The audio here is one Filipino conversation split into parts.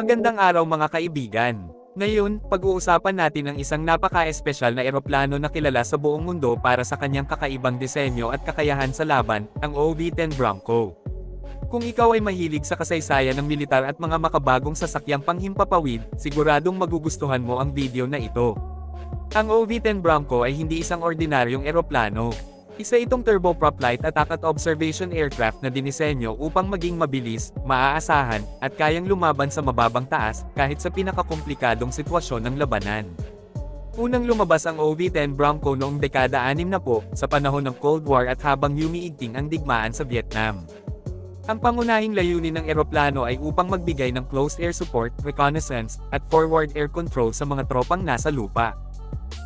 Magandang araw mga kaibigan. Ngayon, pag-uusapan natin ang isang napaka-espesyal na eroplano na kilala sa buong mundo para sa kanyang kakaibang disenyo at kakayahan sa laban, ang OV-10 Bronco. Kung ikaw ay mahilig sa kasaysayan ng militar at mga makabagong sasakyang panghimpapawid, siguradong magugustuhan mo ang video na ito. Ang OV-10 Bronco ay hindi isang ordinaryong eroplano. Isa itong turboprop light attack at observation aircraft na dinisenyo upang maging mabilis, maaasahan, at kayang lumaban sa mababang taas, kahit sa pinakakomplikadong sitwasyon ng labanan. Unang lumabas ang OV-10 Bronco noong dekada 60 na po, sa panahon ng Cold War at habang yumiigting ang digmaan sa Vietnam. Ang pangunahing layunin ng eroplano ay upang magbigay ng close air support, reconnaissance, at forward air control sa mga tropang nasa lupa.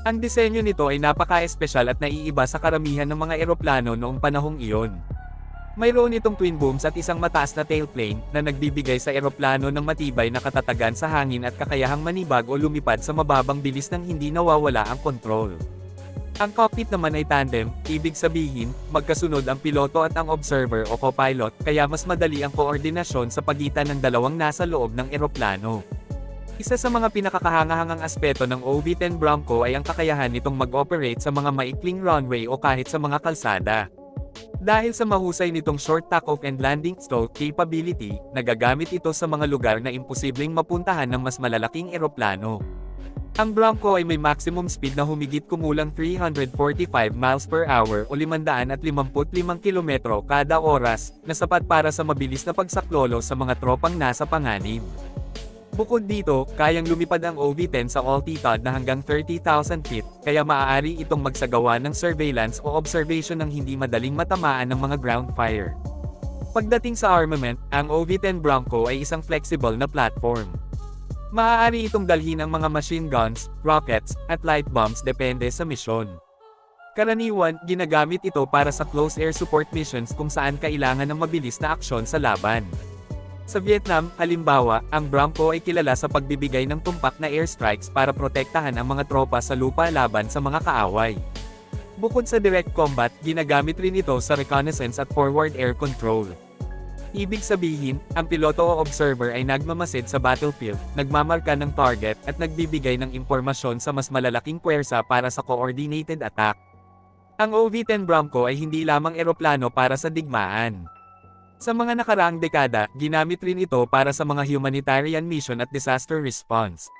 Ang disenyo nito ay napaka-espesyal at naiiba sa karamihan ng mga eroplano noong panahong iyon. Mayroon itong twin booms at isang mataas na tailplane na nagbibigay sa eroplano ng matibay na katatagan sa hangin at kakayahang manibag o lumipad sa mababang bilis nang hindi nawawala ang kontrol. Ang cockpit naman ay tandem, ibig sabihin, magkasunod ang piloto at ang observer o copilot, kaya mas madali ang koordinasyon sa pagitan ng dalawang nasa loob ng eroplano. Isa sa mga pinakakahangahangang aspeto ng OV-10 Bronco ay ang kakayahan nitong mag-operate sa mga maikling runway o kahit sa mga kalsada. Dahil sa mahusay nitong short takeoff and landing stall capability, nagagamit ito sa mga lugar na imposibleng mapuntahan ng mas malalaking eroplano. Ang Bronco ay may maximum speed na humigit kumulang 345 miles per hour o 555 kilometro kada oras, na sapat para sa mabilis na pagsaklolo sa mga tropang nasa panganib. Bukod dito, kayang lumipad ang OV-10 sa altitude na hanggang 30,000 feet, kaya maaari itong magsagawa ng surveillance o observation ng hindi madaling matamaan ng mga ground fire. Pagdating sa armament, ang OV-10 Bronco ay isang flexible na platform. Maaari itong dalhin ang mga machine guns, rockets, at light bombs depende sa misyon. Karaniwan, ginagamit ito para sa close air support missions kung saan kailangan ng mabilis na aksyon sa laban. Sa Vietnam, halimbawa, ang Bronco ay kilala sa pagbibigay ng tumpak na airstrikes para protektahan ang mga tropa sa lupa laban sa mga kaaway. Bukod sa direct combat, ginagamit rin ito sa reconnaissance at forward air control. Ibig sabihin, ang piloto o observer ay nagmamasid sa battlefield, nagmamarka ng target, at nagbibigay ng impormasyon sa mas malalaking puwersa para sa coordinated attack. Ang OV-10 Bronco ay hindi lamang eroplano para sa digmaan. Sa mga nakaraang dekada, ginamit rin ito para sa mga humanitarian mission at disaster response.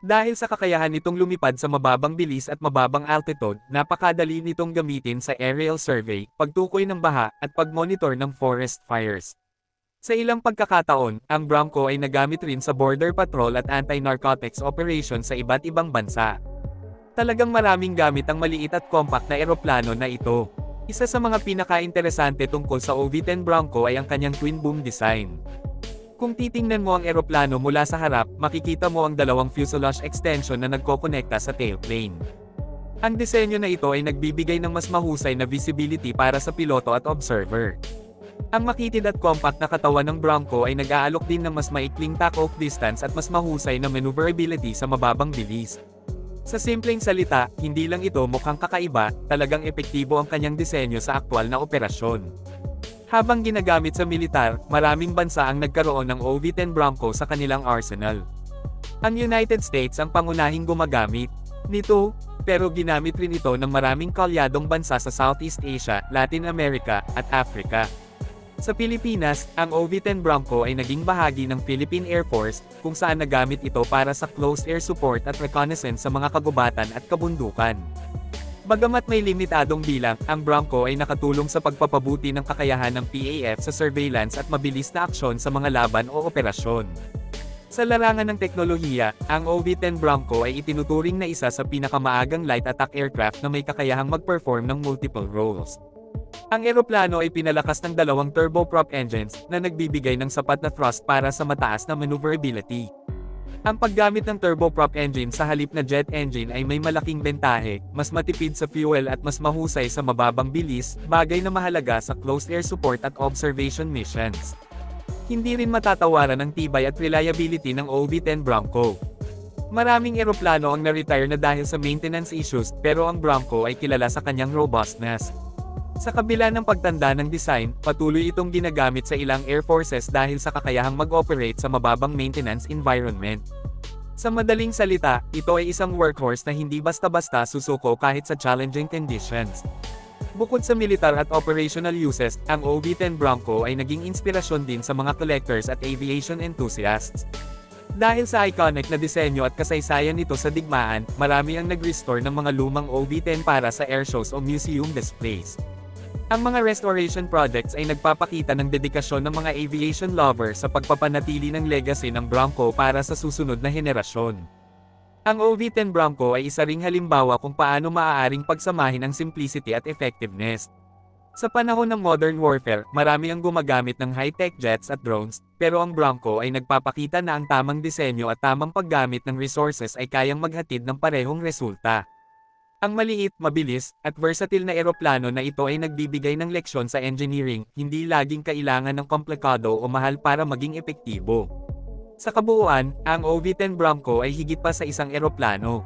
Dahil sa kakayahan nitong lumipad sa mababang bilis at mababang altitude, napakadali nitong gamitin sa aerial survey, pagtukoy ng baha, at pagmonitor ng forest fires. Sa ilang pagkakataon, ang Bronco ay nagamit rin sa border patrol at anti-narcotics operation sa iba't ibang bansa. Talagang maraming gamit ang maliit at compact na eroplano na ito. Isa sa mga pinaka-interesante tungkol sa OV-10 Bronco ay ang kanyang twin boom design. Kung titingnan mo ang eroplano mula sa harap, makikita mo ang dalawang fuselage extension na nagkokonekta sa tailplane. Ang disenyo na ito ay nagbibigay ng mas mahusay na visibility para sa piloto at observer. Ang makitid at compact na katawan ng Bronco ay nag-aalok din ng mas maikling takeoff distance at mas mahusay na maneuverability sa mababang bilis. Sa simpleng salita, hindi lang ito mukhang kakaiba, talagang epektibo ang kanyang disenyo sa aktwal na operasyon. Habang ginagamit sa militar, maraming bansa ang nagkaroon ng OV-10 Bronco sa kanilang arsenal. Ang United States ang pangunahing gumagamit nito, pero ginamit rin ito ng maraming kalyadong bansa sa Southeast Asia, Latin America, at Africa. Sa Pilipinas, ang OV-10 Bronco ay naging bahagi ng Philippine Air Force, kung saan nagamit ito para sa close air support at reconnaissance sa mga kagubatan at kabundukan. Bagamat may limitadong bilang, ang Bronco ay nakatulong sa pagpapabuti ng kakayahan ng PAF sa surveillance at mabilis na aksyon sa mga laban o operasyon. Sa larangan ng teknolohiya, ang OV-10 Bronco ay itinuturing na isa sa pinakamaagang light attack aircraft na may kakayahang mag-perform ng multiple roles. Ang eroplano ay pinalakas ng dalawang turboprop engines na nagbibigay ng sapat na thrust para sa mataas na maneuverability. Ang paggamit ng turboprop engine sa halip na jet engine ay may malaking bentahe, mas matipid sa fuel at mas mahusay sa mababang bilis, bagay na mahalaga sa close air support at observation missions. Hindi rin matatawaran ang tibay at reliability ng OV-10 Bronco. Maraming eroplano ang na-retire na dahil sa maintenance issues, pero ang Bronco ay kilala sa kanyang robustness. Sa kabila ng pagtanda ng design, patuloy itong ginagamit sa ilang air forces dahil sa kakayahang mag-operate sa mababang maintenance environment. Sa madaling salita, ito ay isang workhorse na hindi basta-basta susuko kahit sa challenging conditions. Bukod sa militar at operational uses, ang OV-10 Bronco ay naging inspirasyon din sa mga collectors at aviation enthusiasts. Dahil sa iconic na disenyo at kasaysayan nito sa digmaan, marami ang nag-restore ng mga lumang OV-10 para sa airshows o museum displays. Ang mga restoration projects ay nagpapakita ng dedikasyon ng mga aviation lovers sa pagpapanatili ng legacy ng Bronco para sa susunod na henerasyon. Ang OV-10 Bronco ay isa ring halimbawa kung paano maaaring pagsamahin ang simplicity at effectiveness. Sa panahon ng modern warfare, marami ang gumagamit ng high-tech jets at drones, pero ang Bronco ay nagpapakita na ang tamang disenyo at tamang paggamit ng resources ay kayang maghatid ng parehong resulta. Ang maliit, mabilis, at versatile na eroplano na ito ay nagbibigay ng leksyon sa engineering, hindi laging kailangan ng komplikado o mahal para maging epektibo. Sa kabuuan, ang OV-10 Bronco ay higit pa sa isang eroplano.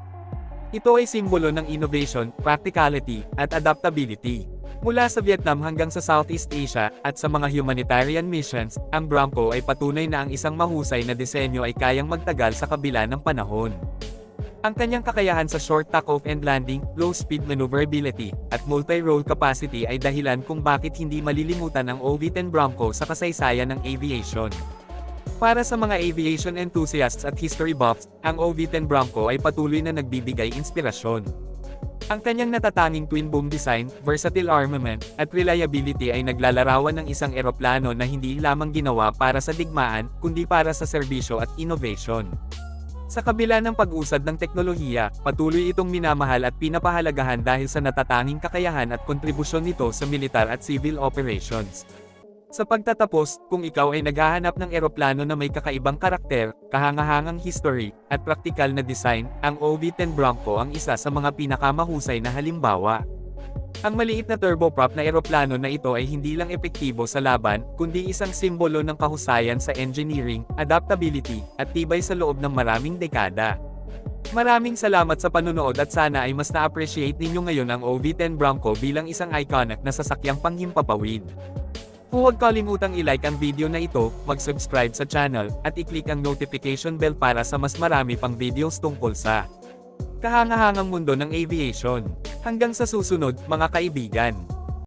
Ito ay simbolo ng innovation, practicality, at adaptability. Mula sa Vietnam hanggang sa Southeast Asia, at sa mga humanitarian missions, ang Bronco ay patunay na ang isang mahusay na disenyo ay kayang magtagal sa kabila ng panahon. Ang kanyang kakayahan sa short takeoff and landing, low speed maneuverability, at multi-role capacity ay dahilan kung bakit hindi malilimutan ang OV-10 Bronco sa kasaysayan ng aviation. Para sa mga aviation enthusiasts at history buffs, ang OV-10 Bronco ay patuloy na nagbibigay inspirasyon. Ang kanyang natatanging twin-boom design, versatile armament, at reliability ay naglalarawan ng isang eroplano na hindi lamang ginawa para sa digmaan, kundi para sa serbisyo at innovation. Sa kabila ng pag-usad ng teknolohiya, patuloy itong minamahal at pinapahalagahan dahil sa natatanging kakayahan at kontribusyon nito sa militar at civil operations. Sa pagtatapos, kung ikaw ay naghahanap ng eroplano na may kakaibang karakter, kahangahangang history, at praktikal na design, ang OV-10 Bronco ang isa sa mga pinakamahusay na halimbawa. Ang maliit na turboprop na eroplano na ito ay hindi lang epektibo sa laban, kundi isang simbolo ng kahusayan sa engineering, adaptability, at tibay sa loob ng maraming dekada. Maraming salamat sa panunood at sana ay mas na-appreciate ninyo ngayon ang OV-10 Bronco bilang isang iconic na sasakyang panghimpapawid. Huwag kalimutang i-like ang video na ito, mag-subscribe sa channel, at i-click ang notification bell para sa mas marami pang videos tungkol sa kahangahangang mundo ng aviation. Hanggang sa susunod, mga kaibigan.